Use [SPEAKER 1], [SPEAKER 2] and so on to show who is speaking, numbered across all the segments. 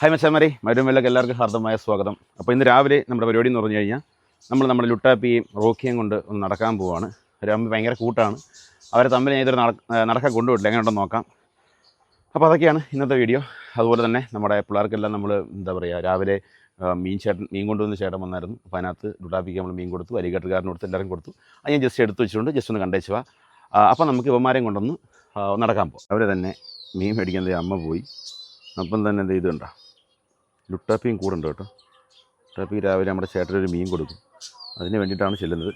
[SPEAKER 1] Hi മച്ചാമാരി മരുമല്ലക്ക് എല്ലാവർക്കും ഹാർദമായ സ്വാഗതം. അപ്പോൾ ഇന്ന് രാവിലെ നമ്മുടെ പരിപാടി എന്ന് പറഞ്ഞു കഴിഞ്ഞാൽ നമ്മൾ നമ്മുടെ ലുട്ടാപ്പിയും റോക്കിയും കൊണ്ട് ഒന്ന് നടക്കാൻ പോവാണ്. അവരാകുമ്പോൾ ഭയങ്കര കൂട്ടാണ്. അവരെ തമ്മിൽ ഞാൻ ഇതൊരു നടക്കാൻ കൊണ്ടുപോയിട്ടില്ല. എങ്ങനെ ഉണ്ടെന്ന് നോക്കാം. അപ്പോൾ അതൊക്കെയാണ് ഇന്നത്തെ വീഡിയോ. അതുപോലെ തന്നെ നമ്മുടെ പിള്ളേർക്കെല്ലാം നമ്മൾ എന്താ പറയുക രാവിലെ മീൻ ചേട്ടൻ മീൻ കൊണ്ടുവന്ന് ചേട്ടൻ വന്നായിരുന്നു. അപ്പോൾ അതിനകത്ത് ലുട്ടാപ്പിക്ക് നമ്മൾ മീൻ കൊടുത്തു വരികട്ടുകാരന് കൊടുത്ത് എല്ലാവരും കൊടുത്തു. അത് ഞാൻ ജസ്റ്റ് എടുത്ത് വെച്ചിട്ടുണ്ട്. ജസ്റ്റ് ഒന്ന് കണ്ടേച്ചു അപ്പോൾ നമുക്ക് ഇവന്മാരെയും കൊണ്ടൊന്ന് നടക്കാൻ പോകും അവരെ തന്നെ മീൻ മേടിക്കാൻ അമ്മ പോയി. അപ്പം തന്നെ എന്ത് ഇതുണ്ടോ? ലുട്ടാപ്പിയും കൂടെ ഉണ്ട് കേട്ടോ. ലുട്ടാപ്പി രാവിലെ നമ്മുടെ ചേട്ടനൊരു മീൻ കൊടുക്കും. അതിന് വേണ്ടിയിട്ടാണ് ചെല്ലുന്നത്.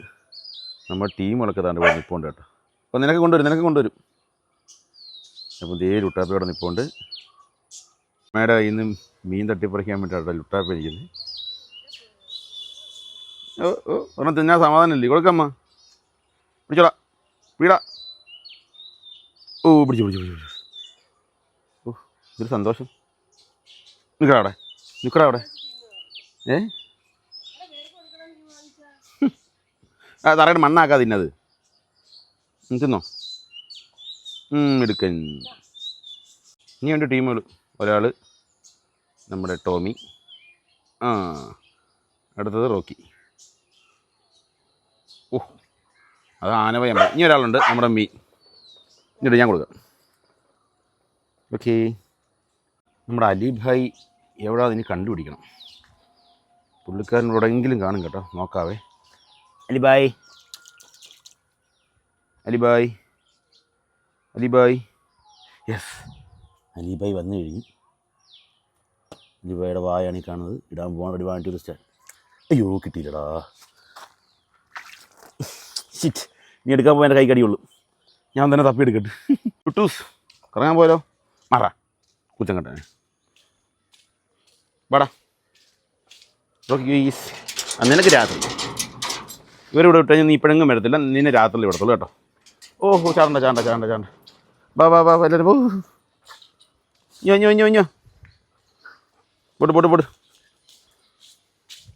[SPEAKER 1] നമ്മുടെ ടീമുകളൊക്കെ താണ്ട് ഇവിടെ നിൽപ്പുണ്ട് കേട്ടോ. അപ്പോൾ നിനക്ക് കൊണ്ടുവരും നിനക്ക് കൊണ്ടുവരും. അപ്പോൾ ദേ ലുട്ടാപ്പി ഇവിടെ നിൽപ്പുണ്ട് അമ്മയുടെ ഇന്ന് മീൻ തട്ടിപ്പറിക്കാൻ വേണ്ടിയിട്ടാണ് ലുട്ടാപ്പി ഇരിക്കുന്നത് ഓ ഓ ഒരെണ്ണം തിന്നാൻ സമാധാനമില്ലേ? കൊടുക്കമ്മ പിടിച്ചോടാ വീടാ ഓ പിടിച്ചു പിടിച്ചു പിടിച്ചു. ഓ ഇതൊരു സന്തോഷം. നിൽക്കടാ നിൽക്കടാ അവിടെ. ഏ? ആ തറയുടെ മണ്ണാക്കാ തിന്നത്. തിന്നോ? എടുക്കൻ ഇനി രണ്ട് ടീമുകൾ ഒരാൾ നമ്മുടെ ടോമി. ആ അടുത്തത് റോക്കി. ഓ അത് ആനവയം ഇനി ഒരാളുണ്ട് നമ്മുടെ മീ. ഇങ്ങോട്ട് ഞാൻ കൊടുക്കാം. ഓക്കേ. നമ്മുടെ അലിഭായ് എവിടെ അതിന് കണ്ടുപിടിക്കണം. പുള്ളിക്കാരനോടെങ്കിലും കാണും കേട്ടോ. നോക്കാവേ. അലിബായ്. അലിബായ്. അലിബായ്. യെസ് അലിബായ് വന്നു കഴിഞ്ഞു. അലിബായുടെ വായാണ് ഈ കാണുന്നത്. ഇടാൻ പോകാൻ ഒരു ടൂറിസ്റ്റ് അയ്യോ കിട്ടിയില്ലടാ. ഷിറ്റ് നീ എടുക്കാൻ പോയാൽ കൈ കടിയുള്ളൂ. ഞാൻ തന്നെ തപ്പി എടുക്കട്ടെ കുട്ടൂസ് കറങ്ങാൻ പോയാലോ? മാറാ. കുറ്റം കട്ടെ വാടാ. ഈസ് നിനക്ക് രാത്രി. ഇവരിവിടെ വിട്ട് കഴിഞ്ഞാൽ നീ ഇപ്പോഴെങ്കിലും വരത്തില്ല. നിന്നെ രാത്രി വിടത്തുള്ളൂ കേട്ടോ. ഓഹോ ചാണ്ട ചാണ്ട ചാണ്ട ചാണ്ട ബാ ബാ ബാ എല്ലാവരും പോ. ഞോ ഞോ ഞോ ഞോ പൊട്ട് പൊട്ട് പൊട്ട്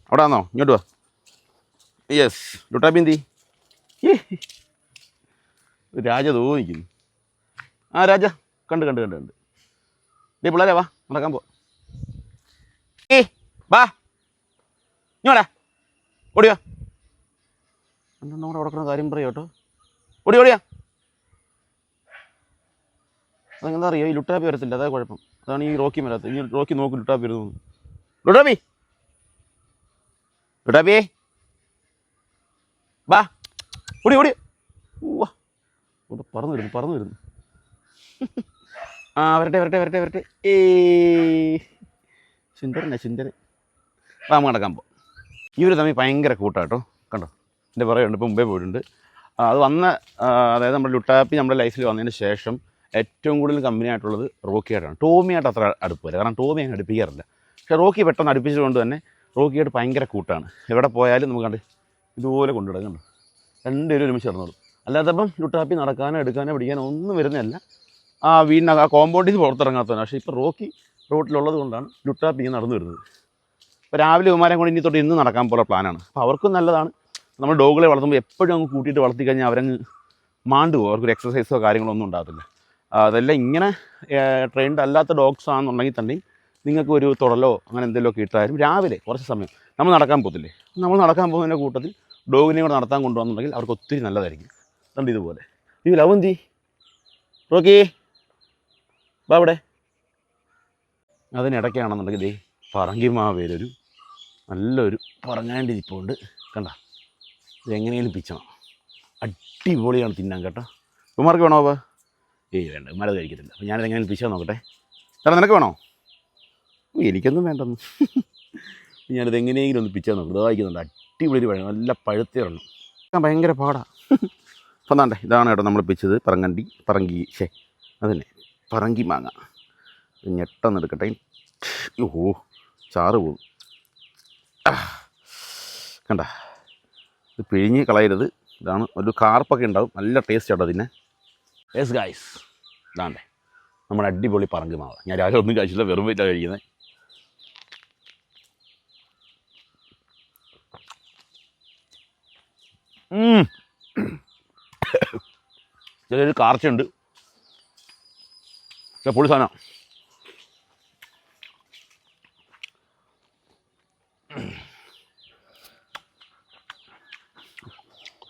[SPEAKER 1] അവിടെ ആണോ? ഇങ്ങോട്ട് വാ. യെസ് ലുട്ടാബിന്തി രാജ തോന്നിക്കുന്നു ആ രാജ. കണ്ട് കണ്ട് കണ്ട് കണ്ട്. ഡേ പിള്ളേരെ വാ. നടക്കാൻ പോ ഏ വാ. ഇങ്ങോടാ ഓടിയോ. അണ്ണൻ കൂടെ കൊടുക്കുന്ന കാര്യം പറയാം കേട്ടോ. ഓടി ഓടിയാ. അതെന്താ അറിയോ? ഈ ലുട്ടാപ്പി വരത്തില്ല അതാ കുഴപ്പം. അതാണ് ഈ റോക്കി വരാത്തത് ഇനി റോക്കി നോക്കി ലുട്ടാപ്പി വരുന്നു ലുട്ടാപ്പി. ലുട്ടാപ്പി വാ. ഓടി ഓടി വാ ഇവിടെ പറന്നു വരുന്നു പറന്നു വരുന്നു. ആ വരട്ടെ വരട്ടെ വരട്ടെ വരട്ടെ. ഏ സുന്ദരനാ സുന്ദരൻ അപ്പം നമുക്ക് നടക്കാൻ പോ ഇവർ തമ്മിൽ ഭയങ്കര കൂട്ടാട്ടോ കണ്ടോ? എന്റെ പറയുന്നുണ്ട് ഇപ്പോൾ മുമ്പേ പോയിട്ടുണ്ട്. അത് വന്ന അതായത് നമ്മുടെ ലുട്ടാപ്പി നമ്മുടെ ലൈഫിൽ വന്നതിന് ശേഷം ഏറ്റവും കൂടുതൽ കമ്പനി ആയിട്ടുള്ളത് റോക്കിയായിട്ടാണ്. ടോമിയായിട്ട് അത്ര അടുപ്പ് വരെ കാരണം ടോമി അങ്ങ് അടുപ്പിക്കാറില്ല. പക്ഷേ റോക്കി പെട്ടെന്ന് അടുപ്പിച്ചതുകൊണ്ട് തന്നെ റോക്കിയായിട്ട് ഭയങ്കര കൂട്ടാണ്. എവിടെ പോയാലും നമുക്ക് കണ്ട് ഇതുപോലെ കൊണ്ടുവിടാം കണ്ടോ? രണ്ടുപേരും ഒരുമിച്ച് ചേർന്നോളും അല്ലാത്തപ്പം ലുട്ടാപ്പി നടക്കാനോ എടുക്കാനോ പിടിക്കാനോ ഒന്നും വരുന്നതല്ല. ആ വീടിനകം ആ കോമ്പൗണ്ടിൽ നിന്ന് പുറത്തിറങ്ങാത്തവനാണ് പക്ഷേ ഇപ്പോൾ റോക്കി റോട്ടിലുള്ളത് കൊണ്ടാണ് ലുട്ടാപ്പ് ഇങ്ങനെ നടന്നു വരുന്നത്. ഇപ്പോൾ രാവിലെ ഉമാരം കൊണ്ട് ഇനി തൊട്ട് ഇന്ന് നടക്കാൻ പോലെ പ്ലാനാണ് അപ്പോൾ അവർക്കും നല്ലതാണ്. നമ്മൾ ഡോഗുകളെ വളർത്തുമ്പോൾ എപ്പോഴും അങ്ങ് കൂട്ടിയിട്ട് വളർത്തി കഴിഞ്ഞാൽ അവരങ്ങ് മാണ്ടു പോകും. അവർക്കൊരു എക്സസൈസോ കാര്യങ്ങളോ ഒന്നും ഉണ്ടാകത്തില്ല. അതെല്ലാം ഇങ്ങനെ ട്രെയിൻഡ് അല്ലാത്ത ഡോഗ്സ് ആണെന്നുണ്ടെങ്കിൽ തന്നെ നിങ്ങൾക്ക് ഒരു തുടലോ അങ്ങനെ എന്തെങ്കിലുമൊക്കെ ഇട്ടാലും രാവിലെ കുറച്ച് സമയം നമ്മൾ നടക്കാൻ പോകത്തില്ലേ? നമ്മൾ നടക്കാൻ പോകുന്നതിന്റെ കൂട്ടത്തിൽ ഡോഗിനെയും കൂടെ നടത്താൻ കൊണ്ടുവന്നുണ്ടെങ്കിൽ അവർക്ക് ഒത്തിരി നല്ലതായിരിക്കും. കണ്ട് ഇതുപോലെ. ഈ ലവന്തി റോക്കി ബാ ഇവിടെ. അതിനിടയ്ക്കാണെന്നുണ്ടെങ്കിൽ ദേ പറങ്കിമാവേലൊരു നല്ലൊരു പറങ്ങാണ്ട് ഇരിപ്പുണ്ട് കണ്ട? ഇതെങ്ങനെയും പിച്ചണം. അടിപൊളിയാണ് തിന്നാൻ കേട്ടോ. ഉമാർക്ക് വേണോ അപ്പോൾ ഏയ് വേണ്ട ഉമാരത് കഴിക്കത്തില്ല. അപ്പോൾ ഞാനിതെങ്ങനെ പിച്ചാൽ നോക്കട്ടെ. സാറേ നിനക്ക് വേണോ? എനിക്കൊന്നും വേണ്ടെന്ന്. ഞാനിത് എങ്ങനെയെങ്കിലും ഒന്ന് പിച്ചാൽ നോക്കും വായിക്കുന്നുണ്ട് അടിപൊളി ഒരു പഴം. നല്ല പഴുത്തേറുണ്ട് ഞാൻ ഭയങ്കര പാടാണ് അപ്പം താണ്ടേ ഇതാണ് കേട്ടോ നമ്മൾ പിച്ചത്. പറങ്ങണ്ടി പറങ്കി ഷേ അതന്നെ. പറങ്കി മാങ്ങ. ഞെട്ടെന്ന് എടുക്കട്ടെ ഓ ചാറ് പോകും കണ്ട ഇത് പിഴിഞ്ഞ് കളയരുത്. ഇതാണ് ഒരു കാർപ്പൊക്കെ ഉണ്ടാവും. നല്ല ടേസ്റ്റ് ആട്ടോ അതിനെ യെസ് ഗായ്സ് ഇതാണ്ടേ. നമ്മുടെ അടിപൊളി പറങ്ക് മാവ്. ഞാൻ രാവിലെ ഒന്നും കഴിച്ചില്ല വെറും വെയിറ്റാണ് കഴിക്കുന്നത്. ചെറിയൊരു കാർച്ചയുണ്ട്. പക്ഷേ പൊളി സാധനം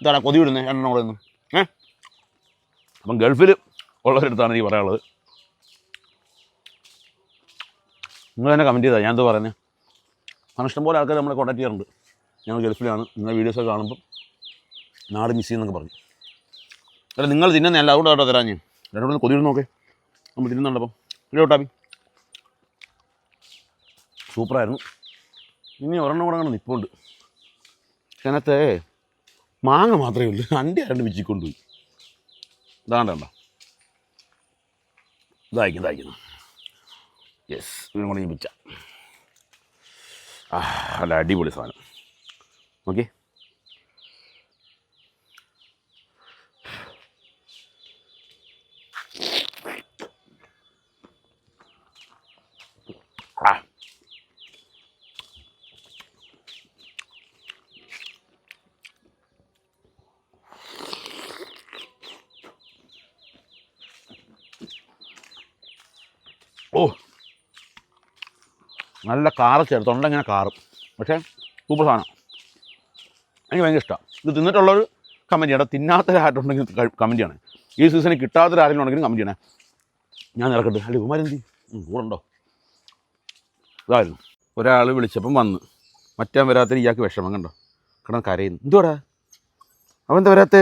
[SPEAKER 1] ഇതാണ് കൊതി വിടുന്നത് എണ്ണ കൂടെ ഒന്നും. ഏ? അപ്പം ഗൾഫിൽ ഉള്ളവരടുത്താണ് ഈ പറയാനുള്ളത്. നിങ്ങൾ തന്നെ കമന്റ് ചെയ്താൽ ഞാൻ എന്താ പറയുന്നത് കാരണം ഇഷ്ടംപോലെ ആൾക്കാർ നമ്മളെ കോൺടാക്ട് ചെയ്യാറുണ്ട്. ഞങ്ങൾ ഗൾഫിലാണ് നിങ്ങളുടെ വീഡിയോസൊക്കെ കാണുമ്പം നാട് മിസ് ചെയ്യുന്നൊക്കെ പറഞ്ഞു അല്ല നിങ്ങൾ തിന്നുന്നതല്ല അതുകൊണ്ട് കേട്ടോ തരാഞ്ഞ്. രണ്ടു കൊതി നോക്കേ നമ്മൾ തിന്നുന്നുണ്ടപ്പം. ഇല്ല കേട്ടാ സൂപ്പറായിരുന്നു. ഇനി ഒരെണ്ണം കൂടെ അങ്ങനെ നിൽപ്പുണ്ട് അതിനകത്തെ മാങ്ങ മാത്രമേ ഉള്ളൂ. അണ്ടി ആരണ്ട് വിച്ചിക്കൊണ്ടുപോയി ഇതാണ്ടണ്ട ഇതായിരിക്കും ഇതായിരിക്കുന്നു യെസ് ഇതിനും കൂടെ ഞാൻ വിച്ച അല്ല അടിപൊളി സാധനം. ഓക്കെ ഓ. നല്ല കാറ് ചേർത്ത് തൊണ്ടങ്ങനെ കാറും. പക്ഷേ സൂപ്പർ സാധനം. എനിക്ക് ഭയങ്കര ഇഷ്ടമാണ് ഇത് തിന്നിട്ടുള്ളൊരു കമന്റ് ചെയ്യണം. തിന്നാത്തൊരായിട്ടുണ്ടെങ്കിൽ കമന്റ് ഈ സീസണിൽ കിട്ടാത്തൊരാരെങ്കിലും ഉണ്ടെങ്കിലും കമന്റ് ചെയ്യണേ. ഞാൻ ഇറക്കട്ടെ. അല്ലെ ഉമാരെന്തി കൂടുണ്ടോ ഇതായിരുന്നു. ഒരാൾ വിളിച്ചപ്പം വന്ന്. മറ്റാൻ വരാത്തതിന് ഇയാൾക്ക് വിഷമം കണ്ടോ? കിടന്ന് കരയുന്നു. എന്തുവാടാ? അവൻ എന്താ വരാത്തേ?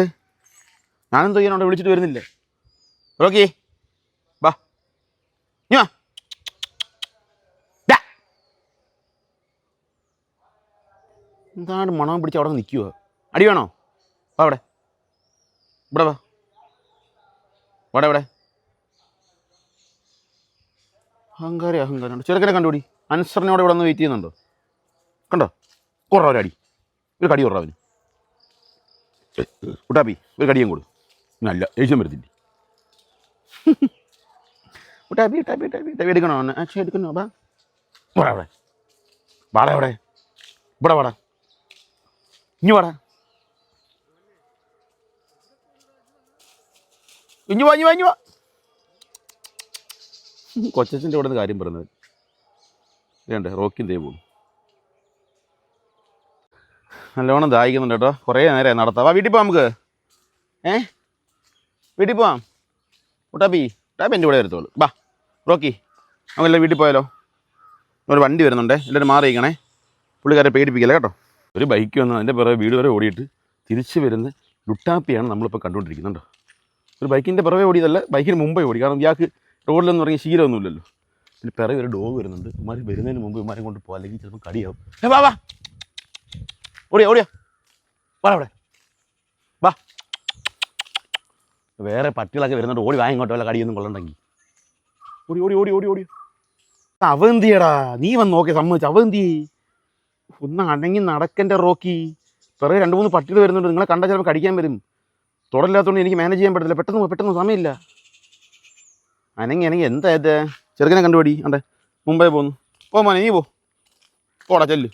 [SPEAKER 1] ഞാനെന്തോ ചെയ്യാനോടെ വിളിച്ചിട്ട് വരുന്നില്ലേ? ഓക്കേ ബാ ഇങ്ങ് വാ ദാ. എന്താണ് മണം പിടിച്ച് അവിടെ നിൽക്കുക അടി വേണോ? വാ അവിടെ ഇവിടെ വാ. വാടെ ഇവിടെ. അഹങ്കാരി അഹങ്കാരം ചെറുക്കനെ കണ്ടുപിടി. അനുസരണയോടെ ഇവിടെ ഒന്ന് വെയിറ്റ് ചെയ്യുന്നുണ്ടോ? കണ്ടോ? കുറവ് ഒരു അടി. ഒരു കടി കുറവ് അവന്. കുട്ടാപ്പി ഒരു കടിയും കൊടു. നല്ല ഏഷ്യം വരുത്തില്ലേ? കുട്ടാപ്പി ടാപ്പി ടാപ്പി ടാപ്പി എടുക്കണോ? അച്ഛൻ എടുക്കണോ? ബാ വാടാ അവിടെ വാടാ അവിടെ ഇവിടെ വാടാ. ഇഞ്ഞു വാടാ. ഇഞ്ഞു വാ ഇഞ്ഞു വാ ഇവിടെ നിന്ന് കാര്യം പറയുന്നത് വേണ്ടേ റോക്കിൻ ദൈവം നല്ലോണം ദാഹിക്കുന്നുണ്ട് കേട്ടോ. കുറേ നേരം നടത്താം. വീട്ടിൽ പോവാം നമുക്ക്. ഏ? വീട്ടിൽ പോവാം. ഉട്ടാപ്പി ഉട്ടാപ്പി എന്റെ കൂടെ വരത്തുള്ളൂ. ബാ റോക്കി നമുക്കെല്ലാം വീട്ടിൽ പോയാലോ? ഒരു വണ്ടി വരുന്നുണ്ടേ. എല്ലാവരും മാറിയിരിക്കണേ. പുള്ളിക്കാരെ പേടിപ്പിക്കില്ല കേട്ടോ? ഒരു ബൈക്ക് വന്ന് അതിന്റെ പിറകെ വീട് വരെ ഓടിയിട്ട് തിരിച്ച് വരുന്ന ലുട്ടാപ്പിയാണ് നമ്മളിപ്പോൾ കണ്ടുകൊണ്ടിരിക്കുന്നുണ്ടോ? ഒരു ബൈക്കിന്റെ പിറകെ ഓടിയതല്ല ബൈക്കിന് മുമ്പേ ഓടി. കാരണം ഇയാൾക്ക് റോഡിലൊന്നും ഇറങ്ങി ശീലമൊന്നുമില്ലല്ലോ. പിന്നെ പിറകെ ഒരു ഡോഗ് വരുന്നുണ്ട്. ഇമാർ വരുന്നതിന് മുമ്പ് ഇമാരെ കൊണ്ട് പോകാം അല്ലെങ്കിൽ ചിലപ്പോൾ കടിയാവും ഏ വാ വാ. ഓടിയാ ഓടിയാ. വാ അവിടെ. വാ. വേറെ പട്ടികളൊക്കെ വരുന്നുണ്ട്. ഓടി വാ ഇങ്ങോട്ട്. വല്ല കടിയൊന്നും കൊള്ളണ്ടെങ്കിൽ ഓടി ഓടി ഓടി ഓടി ഓടി. അവന്തിയടാ. നീ വന്ന് നോക്കി സമ്മതിച്ചു? അവന്തി. ഒന്ന് അണങ്ങി നടക്കന്റെ റോക്കി. പിറകെ രണ്ട് മൂന്ന് പട്ടികൾ വരുന്നുണ്ട്. നിങ്ങളെ കണ്ടാൽ ചിലപ്പോൾ കടിക്കാൻ വരും. തുടരില്ലാത്തതുകൊണ്ട് എനിക്ക് മാനേജ് ചെയ്യാൻ പറ്റില്ല പെട്ടെന്ന് പെട്ടെന്ന് സമയമില്ല. അനങ്ങി അനങ്ങി. എന്താ ഇത്? ചെറുക്കനെ കണ്ടുപിടി അണ്ടേ മുംബൈ പോന്നു. പോ മോനെ നീ പോ. പോടാ ചെല്ല്.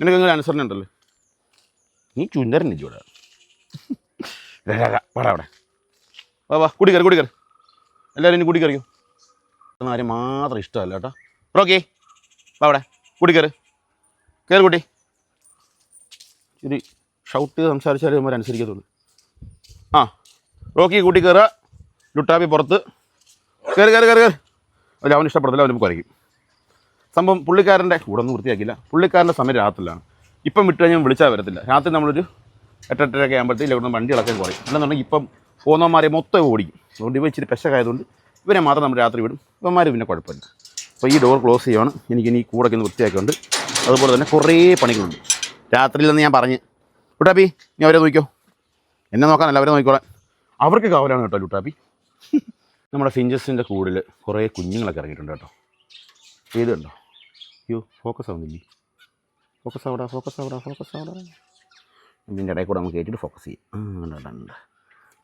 [SPEAKER 1] നിനക്ക് എങ്ങനെ അനുസരണ ഉണ്ടല്ലോ? നീ ചുണ്ടരൻ ഇവിടെ. പാടാ അവിടെ. വാ വാ. കുടിക്കറി കുടിക്കറി എല്ലാവരും ഇനി കുടിക്കറിയോ ആരും മാത്രം ഇഷ്ടമല്ല കേട്ടോ. റോക്കി വാ അവിടെ. കൂടി കയറി കയറി കൂട്ടി. ഇച്ചിരി ഷൗട്ട് ചെയ്ത് സംസാരിച്ചാലേ നമ്മൾ അനുസരിക്കത്തുള്ളൂ. ആ റോക്കി കൂട്ടി കയറുക ലുട്ടാപ്പി പുറത്ത്. കയറി കയറി കയറി കയറി അല്ല അവന് ഇഷ്ടപ്പെടത്തില്ല അവന് കുരയ്ക്കും സംഭവം പുള്ളിക്കാരന്റെ കൂടെ ഒന്നും വൃത്തിയാക്കില്ല പുള്ളിക്കാരന്റെ സമയം രാത്രിയിലാണ്. ഇപ്പം വിട്ട് കഴിഞ്ഞാൽ വിളിച്ചാൽ വരത്തില്ല. രാത്രി നമ്മളൊരു എട്ടെട്ടരയൊക്കെ ആകുമ്പോഴത്തേക്ക് ഇവിടുന്ന് വണ്ടികളൊക്കെ കുറയും. അല്ലെന്നുണ്ടെങ്കിൽ ഇപ്പം പോകുന്നവന്മാരെ മൊത്തം ഓടിക്കും. അതുകൊണ്ട് ഇവ ഇച്ചിരി പെശകായതുകൊണ്ട് ഇവരെ മാത്രം നമ്മൾ രാത്രി വിടും. ഇവന്മാർ പിന്നെ കുഴപ്പമില്ല. അപ്പോൾ ഈ ഡോർ ക്ലോസ് ചെയ്യണം. എനിക്ക് ഇനി കൂടൊക്കെ ഒന്ന് വൃത്തിയാക്കിയുണ്ട്. അതുപോലെ തന്നെ കുറേ പണികളുണ്ട്. രാത്രിയിലെന്ന് ഞാൻ പറഞ്ഞ്. ലുട്ടാപ്പി നീ അവരെ നോക്കിക്കോ. എന്നെ നോക്കാനല്ല അവരെ നോക്കിക്കോളാൻ. അവർക്ക് കാവലാണ് കേട്ടോ ലുട്ടാപ്പി. നമ്മുടെ ഫിഞ്ചസിന്റെ കൂടിൽ കുറേ കുഞ്ഞുങ്ങളൊക്കെ ഇറങ്ങിയിട്ടുണ്ട് കേട്ടോ. ഏത് കണ്ടോ അയ്യോ ഫോക്കസ് ആവുന്നില്ലേ? ഫോക്കസ് ആവടാ ഫോക്കസ് ആവടാ ഫോക്കസ് ആവടാ. ഇതിന്റെ ഇടയിൽ കൂടെ നമുക്ക് കയറ്റിയിട്ട് ഫോക്കസ് ചെയ്യാം.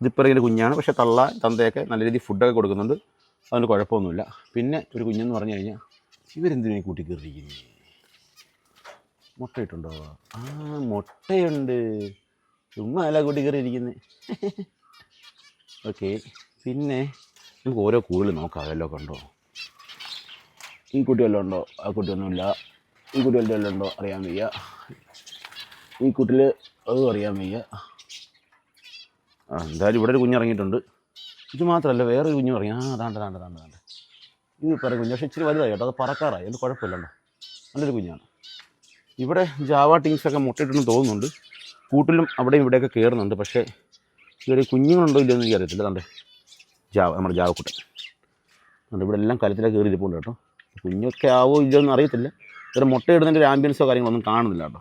[SPEAKER 1] ഇതിപ്പോൾ ഇങ്ങനെ കുഞ്ഞാണ് പക്ഷേ തള്ള തന്തയൊക്കെ നല്ല രീതിയിൽ ഫുഡൊക്കെ കൊടുക്കുന്നുണ്ട്. അതുകൊണ്ട് കുഴപ്പമൊന്നുമില്ല. പിന്നെ ഒരു കുഞ്ഞെന്ന് പറഞ്ഞു കഴിഞ്ഞാൽ ഇവരെന്തിനെ കൂട്ടി കയറിയിരിക്കുന്നു മുട്ടയിട്ടുണ്ടോ? ആ മുട്ടയുണ്ട്. ചുമ്മാ അല്ല കൂട്ടി കയറിയിരിക്കുന്നത് ഓക്കെ പിന്നെ നമുക്ക് ഓരോ കൂടുതൽ നോക്കാം. കണ്ടോ? ഈ കുട്ടി വല്ലതും ഉണ്ടോ? ആ കുട്ടിയൊന്നുമില്ല ഈ കുട്ടി വല്ലതും വല്ലതും ഉണ്ടോ? അറിയാൻ വയ്യ. ഈ കുട്ടിൽ അതും അറിയാൻ വയ്യ. എന്തായാലും ഇവിടെ ഒരു കുഞ്ഞിറങ്ങിയിട്ടുണ്ട്. ഇത് മാത്രമല്ല വേറെ കുഞ്ഞു പറയും ആ അതാണ്ട് അതാണ്ട് അതാണ്ട് അതാണ്ട്. ഇത് പറയും കുഞ്ഞ് പക്ഷേ ഇച്ചിരി വലുതായി കേട്ടോ അത് പറക്കാറായി അത് കുഴപ്പമില്ലല്ലോ. നല്ലൊരു കുഞ്ഞാണ്. ഇവിടെ ജാവ ടീംസൊക്കെ മുട്ടയിട്ടെന്ന് തോന്നുന്നുണ്ട്. കൂട്ടിലും അവിടെയും ഇവിടെയൊക്കെ കയറുന്നുണ്ട് പക്ഷേ ഇവിടെ കുഞ്ഞുങ്ങളുണ്ടോ ഇല്ലയോ എന്ന് എനിക്ക് അറിയത്തില്ല. അതാണ്ട് ജാവ നമ്മുടെ ജാവക്കുട്ടൻ അതുകൊണ്ട് ഇവിടെ എല്ലാം കലത്തിലൊക്കെ കയറി ഇരിപ്പുണ്ട് കേട്ടോ. കുഞ്ഞൊക്കെ ആവോ ഇല്ലയോ എന്ന് അറിയത്തില്ല. ഇവിടെ മുട്ടയിടുന്നതിന്റെ ഒരു ആംബിയൻസോ കാര്യങ്ങളൊന്നും കാണുന്നില്ല കേട്ടോ.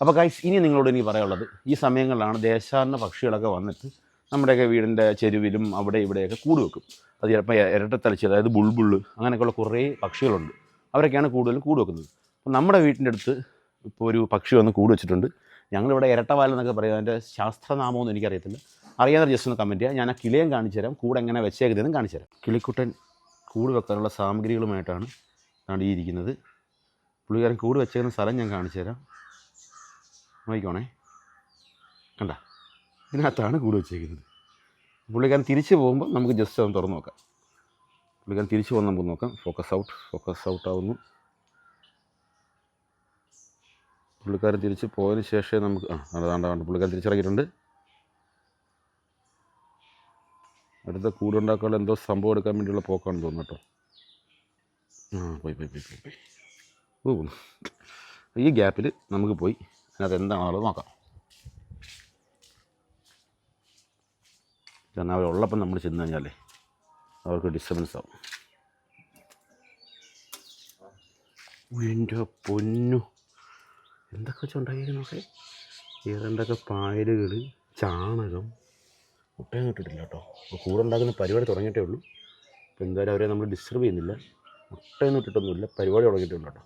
[SPEAKER 1] അപ്പോൾ കൈസ് ഇനി നിങ്ങളോട് എനിക്ക് പറയാനുള്ളത് ഈ സമയങ്ങളിലാണ് ദേശാടന പക്ഷികളൊക്കെ വന്നിട്ട് നമ്മുടെയൊക്കെ വീടിന്റെ ചെരുവിലും അവിടെ ഇവിടെയൊക്കെ കൂട് വെക്കും. അത് ചിലപ്പോൾ ഇരട്ടത്തലച്ചി അതായത് ബുൾബുള്ള് അങ്ങനെയൊക്കെയുള്ള കുറേ പക്ഷികളുണ്ട്. അവരൊക്കെയാണ് കൂടുതലും കൂട് വെക്കുന്നത്. അപ്പോൾ നമ്മുടെ വീട്ടിന്റെ അടുത്ത് ഇപ്പോൾ ഒരു പക്ഷി വന്ന് കൂട് വെച്ചിട്ടുണ്ട്. ഞങ്ങളിവിടെ ഇരട്ടവാൽ എന്നൊക്കെ പറയും. അതിന്റെ ശാസ്ത്രനാമമൊന്നും എനിക്കറിയത്തില്ല. അറിയാതെ ജസ്റ്റ് ഒന്ന് കമന്റ് ചെയ്യുക ഞാൻ ആ കിളിയും കാണിച്ചു തരാം. കൂടെ എങ്ങനെ വെച്ചേക്കുന്നതെന്നും കാണിച്ചു തരാം. കിളിക്കുട്ടൻ കൂട് വെക്കാനുള്ള സാമഗ്രികളുമായിട്ടാണ് നടിയിരിക്കുന്നത് പുള്ളിക്കാരൻ കൂട് വെച്ചേക്കുന്ന സ്ഥലം ഞാൻ കാണിച്ചു തരാം. നോക്കിക്കോണേ. കണ്ട? ഇതിനകത്താണ് കൂട് വെച്ചേക്കുന്നത്. പുള്ളിക്കാരൻ തിരിച്ച് പോകുമ്പോൾ നമുക്ക് ജസ്റ്റ് ഒന്ന് തുറന്ന് നോക്കാം. പുള്ളിക്കാരൻ തിരിച്ച് പോകുന്ന നമുക്ക് നോക്കാം. ഫോക്കസ് ഔട്ട് ഫോക്കസ് ഔട്ട് ആവുന്നു. പുള്ളിക്കാരൻ തിരിച്ച് പോയതിന് ശേഷമേ നമുക്ക് ആ അതാണ്ട് വേണ്ട പുള്ളിക്കാരൻ തിരിച്ചിറങ്ങിയിട്ടുണ്ട്. അടുത്ത കൂടുണ്ടാക്കാനുള്ള എന്തോ സംഭവം എടുക്കാൻ വേണ്ടിയുള്ള പോക്കാണെന്ന് തോന്നുന്നു കേട്ടോ. ആ പോയി പോയി പോയി പോയി ഓ ഈ ഗ്യാപ്പിൽ നമുക്ക് പോയി. അതിനകത്ത് എന്താണെന്നുള്ളത് നോക്കാം. കാരണം അവരുള്ളപ്പം നമ്മൾ ചെന്ന് കഴിഞ്ഞാലേ അവർക്ക് ഡിസ്റ്റർബൻസ് ആവും. എന്റെ പൊന്നു. എന്തൊക്കെ വെച്ചുണ്ടാക്കിയെന്നൊക്കെ ഏതാണ്ടൊക്കെ പായലുകൾ ചാണകം? മുട്ടയും കിട്ടിട്ടില്ല കേട്ടോ. അപ്പോൾ കൂടെ ഉണ്ടാക്കുന്ന പരിപാടി തുടങ്ങിയിട്ടേ ഉള്ളൂ. അപ്പോൾ എന്തായാലും അവരെ നമ്മൾ ഡിസ്റ്റർബ് ചെയ്യുന്നില്ല. മുട്ടയൊന്നും ഇട്ടിട്ടൊന്നുമില്ല. പരിപാടി തുടങ്ങിയിട്ടുണ്ട് കേട്ടോ.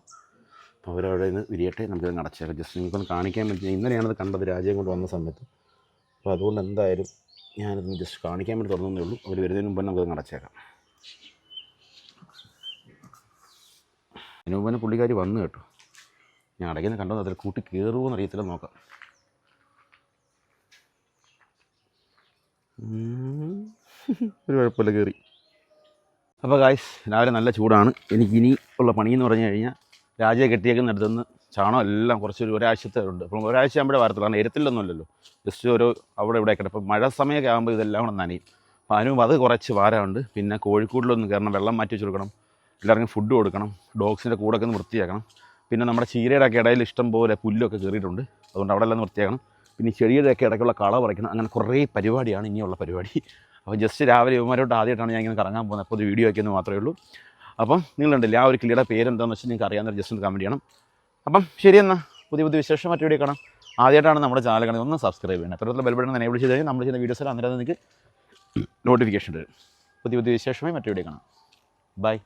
[SPEAKER 1] അപ്പോൾ അവരവിടെ നിന്ന് വിരിയട്ടെ. നമുക്കത് അടച്ചേക്കാം ജസ്റ്റ് നിങ്ങൾക്കൊന്ന് കാണിക്കാൻ പറ്റില്ല ഇന്നലെയാണത് കണ്ടത് രാജ്യം കൊണ്ട് വന്ന സമയത്ത്. അപ്പോൾ അതുകൊണ്ട് എന്തായാലും ഞാനത് ജസ്റ്റ് കാണിക്കാൻ വേണ്ടി തുറന്നേ ഉള്ളൂ. അവർ വരുന്നതിന് മുമ്പ് നമുക്കത് നടച്ചേക്കാം. അതിന് മുമ്പ് തന്നെ പുള്ളിക്കാരി വന്നു കേട്ടോ. ഞാൻ അടയ്ക്കുന്ന കണ്ടോ? അതിൽ കൂട്ടി കയറുമോ അറിയത്തില്ല നോക്കാം. ഒരു കുഴപ്പമില്ല കയറി അപ്പോൾ ഗായ്സ് രാവിലെ നല്ല ചൂടാണ്. എനിക്കിനി ഉള്ള പണിയെന്ന് പറഞ്ഞു കഴിഞ്ഞാൽ രാജയെ കെട്ടിയേക്കുന്നിടത്ത് നിന്ന് എല്ലാം കുറച്ചൊരു ഒരാഴ്ചത്തെ ഉണ്ട് അപ്പം ഒരാഴ്ച നമ്മുടെ വരത്തുള്ളൂ കാരണം എരത്തിലൊന്നുമല്ലല്ലോ ജസ്റ്റ് ഒരു അവിടെ ഇവിടെ കിടക്കും അപ്പോൾ മഴ സമയമൊക്കെ ആകുമ്പോൾ ഇതെല്ലാം കൂടെ നനയും. അപ്പോൾ അതിനും അത് കുറച്ച് വാരമുണ്ട്. പിന്നെ കോഴിക്കൂടിലൊന്നും കയറണം. വെള്ളം മാറ്റി വെച്ച് കൊടുക്കണം. എല്ലാവർക്കും ഫുഡ് കൊടുക്കണം. ഡോഗ്സിന്റെ കൂടൊക്കെ ഒന്ന് വൃത്തിയാക്കണം. പിന്നെ നമ്മുടെ ചീരയുടെ ഒക്കെ ഇടയിൽ ഇഷ്ടം പോലെ പുല്ലൊക്കെ കയറിയിട്ടുണ്ട്. അതുകൊണ്ട് അവിടെ എല്ലാം വൃത്തിയാക്കണം. പിന്നെ ചെടിയുടെ ഒക്കെ ഇടയ്ക്കുള്ള കള പറിക്കണം. അങ്ങനെ കുറേ പരിപാടിയാണ് ഇനിയുള്ള പരിപാടി. അപ്പോൾ ജസ്റ്റ് രാവിലെ ഇവന്മാരോട്ട് ആദ്യമായിട്ടാണ് ഞാൻ ഇങ്ങനെ കറങ്ങാൻ പോകുന്നത്. അപ്പോൾ ഒരു വീഡിയോ ആക്കിയെന്ന് മാത്രമേ ഉള്ളൂ. അപ്പം നിങ്ങളുണ്ടല്ലേ? ആ ഒരു കിളിയുടെ പേരെന്താണെന്ന് വെച്ചാൽ നിങ്ങൾക്ക് അറിയാവുന്ന ജസ്റ്റ് ഒന്ന് കമന്റ് ചെയ്യണം. അപ്പം ശരി എന്നാൽ പുതിയ പുതിയ വിശേഷം മറ്റു വീഡിയോ കാണാം. ആദ്യമായിട്ടാണ് നമ്മുടെ ചാനൽ കാണുന്നത്. ഒന്ന് സബ്സ്ക്രൈബ് ചെയ്യണം. അത്തരത്തിലുള്ള ബെൽബട്ടൺ എനേബിൾ ചെയ്ത് കഴിഞ്ഞാൽ നമ്മൾ ചെയ്യുന്ന വീഡിയോസിൽ അന്നേരം നിങ്ങൾക്ക് നോട്ടിഫിക്കേഷൻ വരും. പുതിയ പുതിയ വിശേഷമായി മറ്റു വീഡിയോ കാണാം. ബൈ